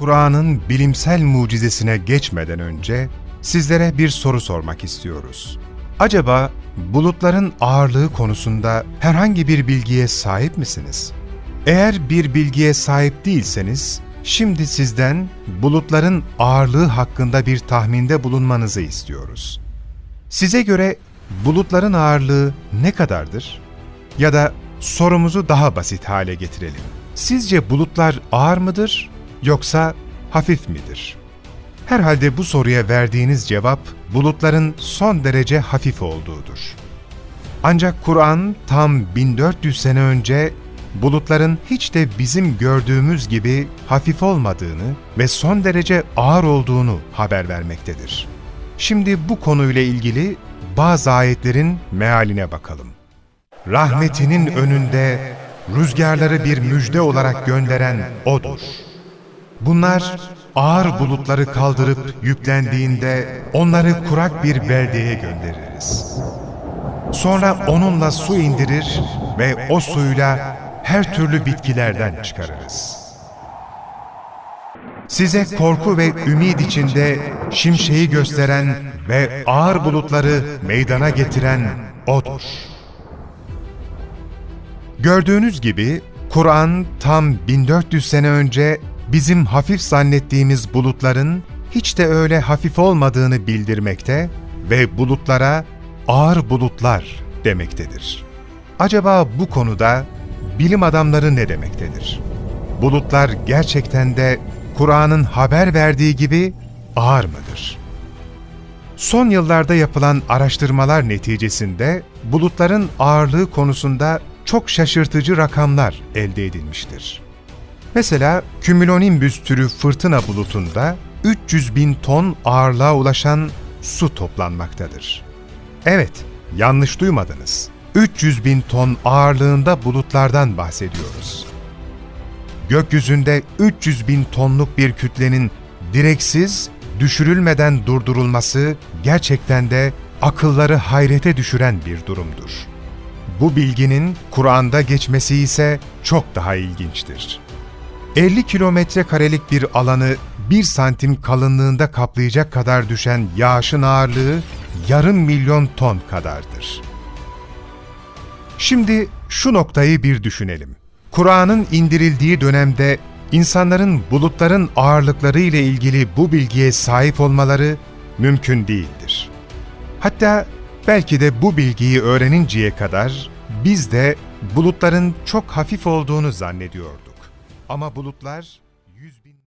Kur'an'ın bilimsel mucizesine geçmeden önce sizlere bir soru sormak istiyoruz. Acaba bulutların ağırlığı konusunda herhangi bir bilgiye sahip misiniz? Eğer bir bilgiye sahip değilseniz, şimdi sizden bulutların ağırlığı hakkında bir tahminde bulunmanızı istiyoruz. Size göre bulutların ağırlığı ne kadardır? Ya da sorumuzu daha basit hale getirelim. Sizce bulutlar ağır mıdır yoksa hafif midir? Herhalde bu soruya verdiğiniz cevap bulutların son derece hafif olduğudur. Ancak Kur'an tam 1400 sene önce bulutların hiç de bizim gördüğümüz gibi hafif olmadığını ve son derece ağır olduğunu haber vermektedir. Şimdi bu konuyla ilgili bazı ayetlerin mealine bakalım. Rahmetinin önünde rüzgarları bir müjde olarak gönderen O'dur. Bunlar ağır bulutları kaldırıp yüklendiğinde onları kurak bir beldeye göndeririz. Sonra onunla su indirir ve o suyla her türlü bitkilerden çıkarırız. Size korku ve ümid içinde şimşeği gösteren ve ağır bulutları meydana getiren O'dur. Gördüğünüz gibi Kur'an tam 1400 sene önce bizim hafif zannettiğimiz bulutların hiç de öyle hafif olmadığını bildirmekte ve bulutlara ağır bulutlar demektedir. Acaba bu konuda bilim adamları ne demektedir? Bulutlar gerçekten de Kur'an'ın haber verdiği gibi ağır mıdır? Son yıllarda yapılan araştırmalar neticesinde bulutların ağırlığı konusunda çok şaşırtıcı rakamlar elde edilmiştir. Mesela kümülonimbüs türü fırtına bulutunda 300 bin ton ağırlığa ulaşan su toplanmaktadır. Evet, yanlış duymadınız. 300 bin ton ağırlığında bulutlardan bahsediyoruz. Gökyüzünde 300 bin tonluk bir kütlenin direksiz, düşürülmeden durdurulması gerçekten de akılları hayrete düşüren bir durumdur. Bu bilginin Kur'an'da geçmesi ise çok daha ilginçtir. 50 kilometre karelik bir alanı 1 santim kalınlığında kaplayacak kadar düşen yağışın ağırlığı yarım milyon ton kadardır. Şimdi şu noktayı bir düşünelim. Kur'an'ın indirildiği dönemde insanların bulutların ağırlıkları ile ilgili bu bilgiye sahip olmaları mümkün değildir. Hatta belki de bu bilgiyi öğreninceye kadar biz de bulutların çok hafif olduğunu zannediyorduk. Ama bulutlar